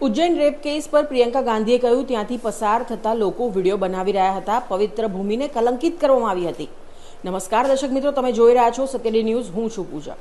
Ujjain rape case પર પ્રિયંકા ગાંધીએ કહ્યું, ત્યાંથી પસાર થતા લોકો વીડિયો બનાવી રહ્યા હતા. પવિત્ર ભૂમિને કલંકિત કરવામાં આવી હતી. નમસ્કાર દર્શક મિત્રો, તમે જોઈ રહ્યા છો સત્યડી ન્યૂઝ. હું છું પૂજા.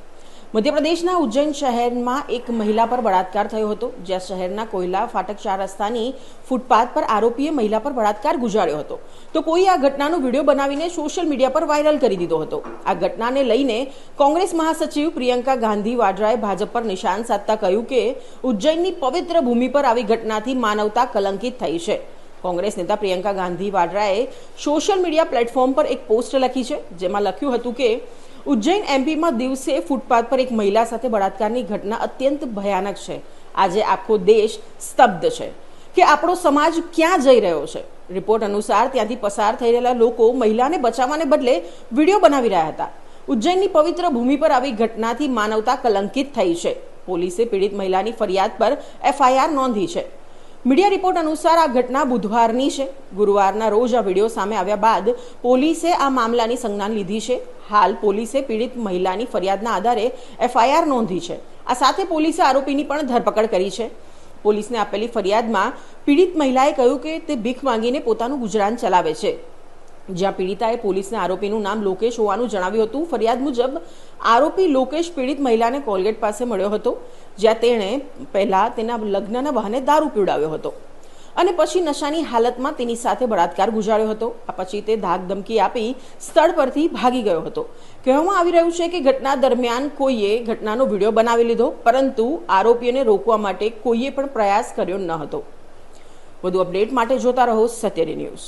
મધ્યપ્રદેશના ઉજ્જૈન શહેરમાં એક મહિલા પર બળાત્કાર થયો હતો, જ્યાં શહેરના કોયલા ફાટક ચાર રસ્તાની ફૂટપાથ પર આરોપીએ મહિલા પર બળાત્કાર ગુજાર્યો હતો. તો કોઈ આ ઘટનાનો વીડિયો બનાવીને સોશિયલ મીડિયા પર વાયરલ કરી દીધો હતો. આ ઘટનાને લઈને કોંગ્રેસ મહાસચિવ પ્રિયંકા ગાંધી વાડ્રાએ ભાજપ પર નિશાન સાધતા કહ્યું કે, ઉજ્જૈનની પવિત્ર ભૂમિ પર આવી ઘટનાથી માનવતા કલંકિત થઈ છે. કોંગ્રેસ નેતા પ્રિયંકા ગાંધી વાડરાએ સોશિયલ મીડિયા પ્લેટફોર્મ પર એક પોસ્ટ લખી છે, જેમાં લખ્યું હતું કે, ઉજ્જૈન એમપીમાં દિવસે ફૂટપાથ પર એક મહિલા સાથે બળાત્કારની ઘટના અત્યંત ભયાનક છે. આજે આખો દેશ સ્તબ્ધ છે. કે આપણો સમાજ ક્યાં જઈ રહ્યો છે? રિપોર્ટ અનુસાર ત્યાંથી પસાર થઈ રહેલા લોકો મહિલાને બચાવવાને બદલે વીડિયો બનાવી રહ્યા હતા. ઉજ્જૈનની પવિત્ર ભૂમિ પર આવી ઘટનાથી માનવતા કલંકિત થઈ છે. પોલીસે પીડિત મહિલાની ફરિયાદ પર એફઆઈઆર નોંધી છે. મીડિયા રિપોર્ટ અનુસાર આ ઘટના બુધવારની છે. ગુરુવારના રોજ આ વીડિયો સામે આવ્યા બાદ પોલીસે આ મામલાની સંજ્ઞાન લીધી છે. હાલ પોલીસે પીડિત મહિલાની ફરિયાદના આધારે એફઆઈઆર નોંધી છે. આ સાથે પોલીસે આરોપીની પણ ધરપકડ કરી છે. પોલીસને આપેલી ફરિયાદમાં પીડિત મહિલાએ કહ્યું કે તે ભીખ માંગીને પોતાનું ગુજરાન ચલાવે છે. જ્યાં પીડિતાએ પોલીસને આરોપીનું નામ લોકેશ હોવાનું જણાવ્યું હતું. ફરિયાદ મુજબ આરોપી લોકેશ પીડિત મહિલાને કોલગેટ પાસે મળ્યો હતો, જ્યાં તેણે પહેલા તેના લગ્નના બહાને દારૂ પીવડાવ્યો હતો અને પછી નશાની હાલતમાં તેની સાથે બળાત્કાર ગુજાર્યો હતો. આ પછી તે ધાક ધમકી આપી સ્થળ પરથી ભાગી ગયો હતો. કહેવામાં આવી રહ્યું છે કે ઘટના દરમિયાન કોઈએ ઘટનાનો વીડિયો બનાવી લીધો, પરંતુ આરોપીઓને રોકવા માટે કોઈએ પણ પ્રયાસ કર્યો ન હતો. વધુ અપડેટ માટે જોતા રહો સત્યની ન્યૂઝ.